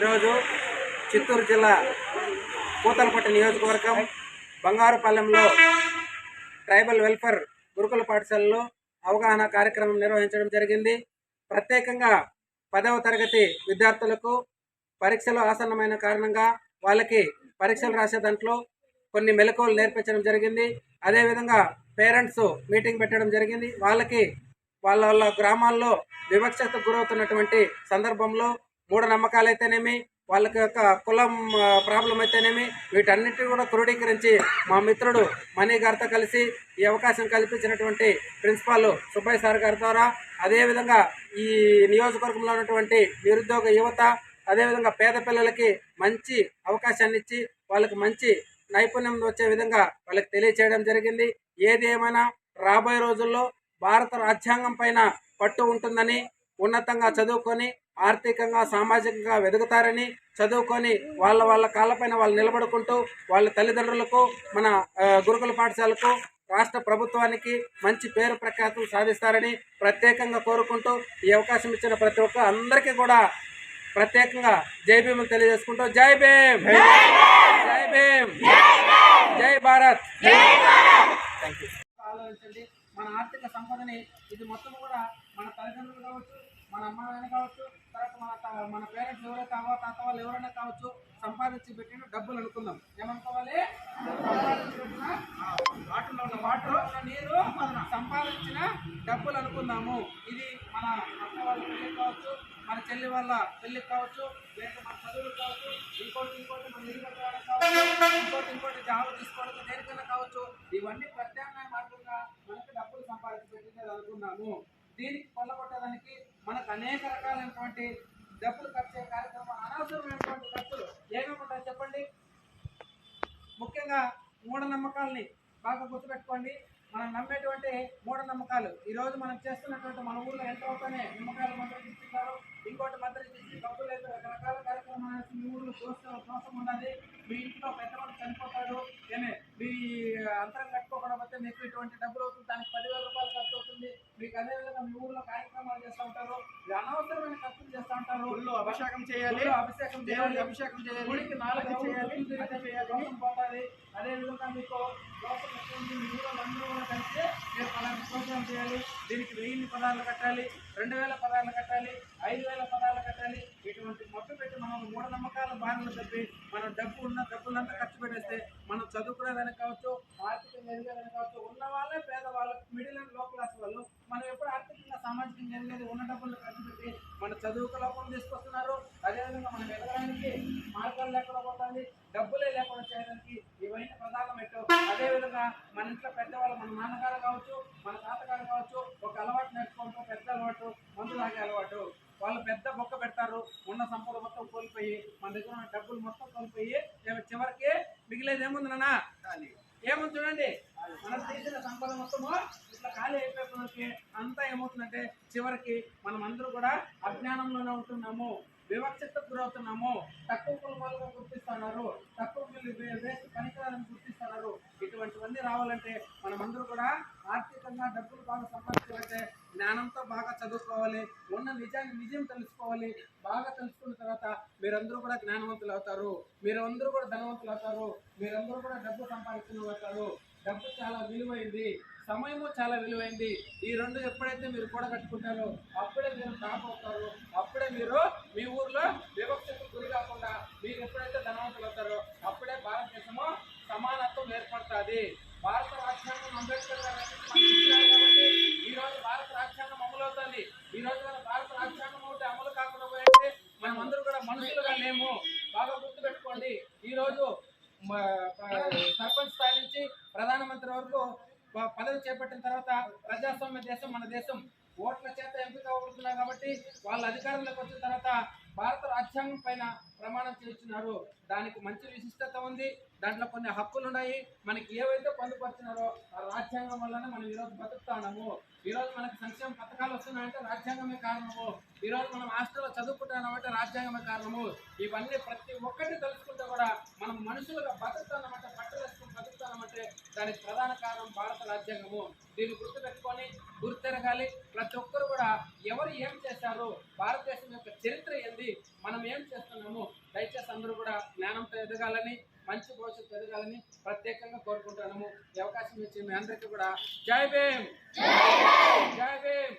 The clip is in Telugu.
ఈరోజు చిత్తూరు జిల్లా పూతలపట్టు నియోజకవర్గం బంగారుపాలెంలో ట్రైబల్ వెల్ఫేర్ గురుకుల పాఠశాలలో అవగాహన కార్యక్రమం నిర్వహించడం జరిగింది. ప్రత్యేకంగా పదవ తరగతి విద్యార్థులకు పరీక్షలు ఆసన్నమైన కారణంగా వాళ్ళకి పరీక్షలు రాసే దాంట్లో కొన్ని మెలకువలు నేర్పించడం జరిగింది. అదేవిధంగా పేరెంట్స్ మీటింగ్ పెట్టడం జరిగింది. వాళ్ళకి వాళ్ళ వాళ్ళ గ్రామాల్లో వివక్షత గురవుతున్నటువంటి సందర్భంలో మూఢనమ్మకాలు అయితేనేమి వాళ్ళకి యొక్క కులం ప్రాబ్లం అయితేనేమి వీటన్నిటిని కూడా క్రోడీకరించి మా మిత్రుడు మణి గారితో కలిసి ఈ అవకాశం కల్పించినటువంటి ప్రిన్సిపాల్ సుబ్బయ్య సార్ గారి ద్వారా అదేవిధంగా ఈ నియోజకవర్గంలో ఉన్నటువంటి నిరుద్యోగ యువత అదేవిధంగా పేద పిల్లలకి మంచి అవకాశాన్ని ఇచ్చి వాళ్ళకి మంచి నైపుణ్యం వచ్చే విధంగా వాళ్ళకి తెలియచేయడం జరిగింది. ఏది ఏమైనా రాబోయే రోజుల్లో భారత రాజ్యాంగం పైన పట్టు ఉంటుందని ఉన్నతంగా చదువుకొని ఆర్థికంగా సామాజికంగా వెదుగుతారని చదువుకొని వాళ్ళ వాళ్ళ కాళ్ళపైన వాళ్ళు నిలబడుకుంటూ వాళ్ళ తల్లిదండ్రులకు మన గురుకుల పాఠశాలకు రాష్ట్ర ప్రభుత్వానికి మంచి పేరు ప్రఖ్యాతులు సాధిస్తారని ప్రత్యేకంగా కోరుకుంటూ ఈ అవకాశం ఇచ్చిన ప్రతి ఒక్క అందరికీ కూడా ప్రత్యేకంగా జై భీములు తెలియజేసుకుంటూ జై భీమ్! జై భీమ్! జై భారత్! థ్యాంక్ యూ ఆలోచించండి. మన ఆర్థిక సంపదని ఇది మొత్తం కూడా మన తల్లిదండ్రులు కావచ్చు మన అమ్మ నాన్న కావచ్చు మన పేరెంట్స్ ఎవరైతే కావో తాత వాళ్ళు ఎవరైనా కావచ్చు సంపాదించి పెట్టిన డబ్బులు అనుకుందాం. ఏమనుకోవాలి? వాటర్లో ఉన్న వాటర్ నీరు సంపాదించిన డబ్బులు అనుకుందాము. ఇది మన అక్క వాళ్ళ పెళ్ళికి కావచ్చు మన చెల్లి వాళ్ళ పెళ్ళికి కావచ్చు లేదా మన చదువులు కావచ్చు ఇంకోటి ఇంకోటి మన ఇల్లు కావచ్చు ఇంకోటి ఇంకోటి జాబ్ తీసుకోవడానికి దేనికైనా కావచ్చు ఇవన్నీ ప్రత్యామ్నాయ మార్గంగా మనకి డబ్బులు సంపాదించి పెట్టినది అనుకున్నాము దీనికి కొల్లగొట్టడానికి మనకు అనేక రకాలైనటువంటి డబ్బులు ఖర్చు అయ్యే కార్యక్రమం అనవసరమైనటువంటి ఖర్చులు ఏమేమి చెప్పండి? ముఖ్యంగా మూఢనమ్మకాలని బాగా గుర్తుపెట్టుకోండి. మనం నమ్మేటువంటి మూఢనమ్మకాలు. ఈరోజు మనం చేస్తున్నటువంటి మన ఊళ్ళో ఎంత అవుతానే నిమ్మకాయలు మంత్రి ఇస్తున్నారు ఇంకోటి మంత్రి ఇచ్చి డబ్బులు అయితే రకరకాల కార్యక్రమాలు మీ ఊళ్ళో దోషం దోషం ఉన్నది. మీ ఇంట్లో పెద్దవాళ్ళు చనిపోతాడు. ఏమే మీ అంతరం కట్టుకోకపోతే మీకు ఇటువంటి డబ్బులు అవుతుంది. దానికి పదివేల రూపాయలు ఖర్చు అవుతుంది. మీకు అదేవిధంగా మీ ఊళ్ళో కార్యక్రమం చేస్తూ ఉంటారు అనవసరమైన ఖర్చులు చేస్తూ ఉంటారు గుళ్ళో అభిషేకం చేయాలి. అభిషేకం చేయాలి. అభిషేకం చేయాలి. గుడికి నాలుగు చేయాలి. చేయాలి, అది చేయాలి. దోషం పోతుంది. అదే విధంగా మీకు దోషం వచ్చింది మీ ఊళ్ళో అందరూ కూడా కలిసి మీరు పలానా ప్రోగ్రామ్ చేయాలి. దీనికి వెయ్యి పదాలు కట్టాలి. రెండు వేల పదాలు కట్టాలి. ఐదు వేల పదాలు కట్టాలి. ఇటువంటి మొత్తం పెట్టి మనం మూఢనమ్మకాల బారిన తప్పి మనం డబ్బు ఉన్న డబ్బులంతా ఖర్చు పెట్టేస్తే మనం చదువుకునేదానికి కావచ్చు ఆర్థికంగా ఎదిగేదానికి కావచ్చు ఉన్న వాళ్ళే పేదవాళ్ళు మిడిల్ అండ్లో క్లాస్ వాళ్ళు మనం ఎప్పుడు ఆర్థికంగా సామాజికంగా ఎదిగేది ఉన్న డబ్బులు ఖర్చు పెట్టి మన చదువుకు లోపం తీసుకొస్తున్నారు. అదేవిధంగా మనం ఎదగడానికి మార్గాలు లేకుండా పోతుంది డబ్బులే లేకుండా చేయడానికి ఇవన్నీ ప్రధానం పెట్టు. అదేవిధంగా మన ఇంట్లో పెద్దవాళ్ళు మన నాన్నగారు కావచ్చు మన తాతగారు కావచ్చు ఒక అలవాటు నేర్చుకుంటూ పెద్ద అలవాటు మందు తాగే అలవాటు. వాళ్ళు పెద్ద బొక్క పెడతారు. ఉన్న సంపద మొత్తం కోల్పోయి మన దగ్గర ఉన్న డబ్బులు మొత్తం కోల్పోయి చివరికి మిగిలేదు ఏముంది నాన్న? ఏముంది చూడండి? మనం తీసిన సంపద మొత్తము ఇట్లా ఖాళీ అయిపోయినకి అంతా ఏమవుతుందంటే చివరికి మనం అందరూ కూడా అజ్ఞానంలోనే ఉంటున్నాము వివక్షతకు గురవుతున్నాము. తక్కువ కులపాలుగా గుర్తిస్తున్నారు తక్కువ వేస్ట్ పనికిరాలని గుర్తిస్తున్నారు. ఇటువంటివన్నీ రావాలంటే మనమందరూ కూడా ఆర్థికంగా డబ్బులు బాగా సంపాదించాలంటే జ్ఞానంతో బాగా చదువుకోవాలి ఉన్న నిజాన్ని నిజం తెలుసుకోవాలి. బాగా తెలుసుకున్న తర్వాత మీరందరూ కూడా జ్ఞానవంతులు అవుతారు. మీరందరూ కూడా ధనవంతులు అవుతారు. మీరందరూ కూడా డబ్బు సంపాదించిన అవుతారు. డబ్బు చాలా విలువైంది. సమయము చాలా విలువైంది. ఈ రెండు ఎప్పుడైతే మీరు కూడగట్టుకుంటారో అప్పుడే మీరు టాప్ అవుతారు అప్పుడే మీరు మీ ఊర్లో వివక్షకు గురి కాకుండా మీరు ఎప్పుడైతే ధనవంతులు అవుతారో అప్పుడే భారతదేశము సమానత్వం ఏర్పడుతుంది. భారత రాజ్యాంగం అంబేద్కర్ గారు కాబట్టి ఈ రోజు భారత రాజ్యాంగం అమలు అవుతుంది. ఈ రోజు మన భారత రాజ్యాంగం ఒకటి అమలు కాకుండా పోయితే మనం అందరూ కూడా మనుషులుగా లేము. బాగా గుర్తుపెట్టుకోండి. ఈరోజు సర్పంచ్ స్థాయి నుంచి ప్రధానమంత్రి వరకు పదవి చేపట్టిన తర్వాత ప్రజాస్వామ్య దేశం మన దేశం. ఓట్ల చేత ఎంపిక అవుతున్నారు కాబట్టి వాళ్ళ అధికారంలోకి వచ్చిన తర్వాత భారత రాజ్యాంగం పైన ప్రమాణం చేస్తున్నారు. దానికి మంచి విశిష్టత ఉంది. దాంట్లో కొన్ని హక్కులు ఉన్నాయి. మనకి ఏవైతే పొందుపరుచున్నారో ఆ రాజ్యాంగం వల్లనే మనం ఈరోజు బతుకుతా ఉన్నాము. ఈరోజు మనకి సంక్షేమ పథకాలు వస్తున్నాయంటే రాజ్యాంగమే కారణము. ఈరోజు మనం హాస్టల్లో చదువుకుంటున్నామంటే రాజ్యాంగమే కారణము. ఇవన్నీ ప్రతి ఒక్కటి తెలుసుకుంటే కూడా మనం మనుషులుగా బతుకుతున్నామంటే బట్టలు అంటే దానికి ప్రధాన కారణం భారత రాజ్యాంగము. దీన్ని గుర్తుపెట్టుకొని గుర్తెరగాలి. ప్రతి ఒక్కరు కూడా ఎవరు ఏం చేశారు భారతదేశం యొక్క చరిత్ర ఏంది మనం ఏం చేస్తున్నాము దయచేసి అందరూ కూడా జ్ఞానంతో ఎదగాలని మంచి భవిష్యత్తు ఎదగాలని ప్రత్యేకంగా కోరుకుంటున్నాము. ఈ అవకాశం ఇచ్చి మీ అందరికీ కూడా జై భీమ్! జై భీమ్!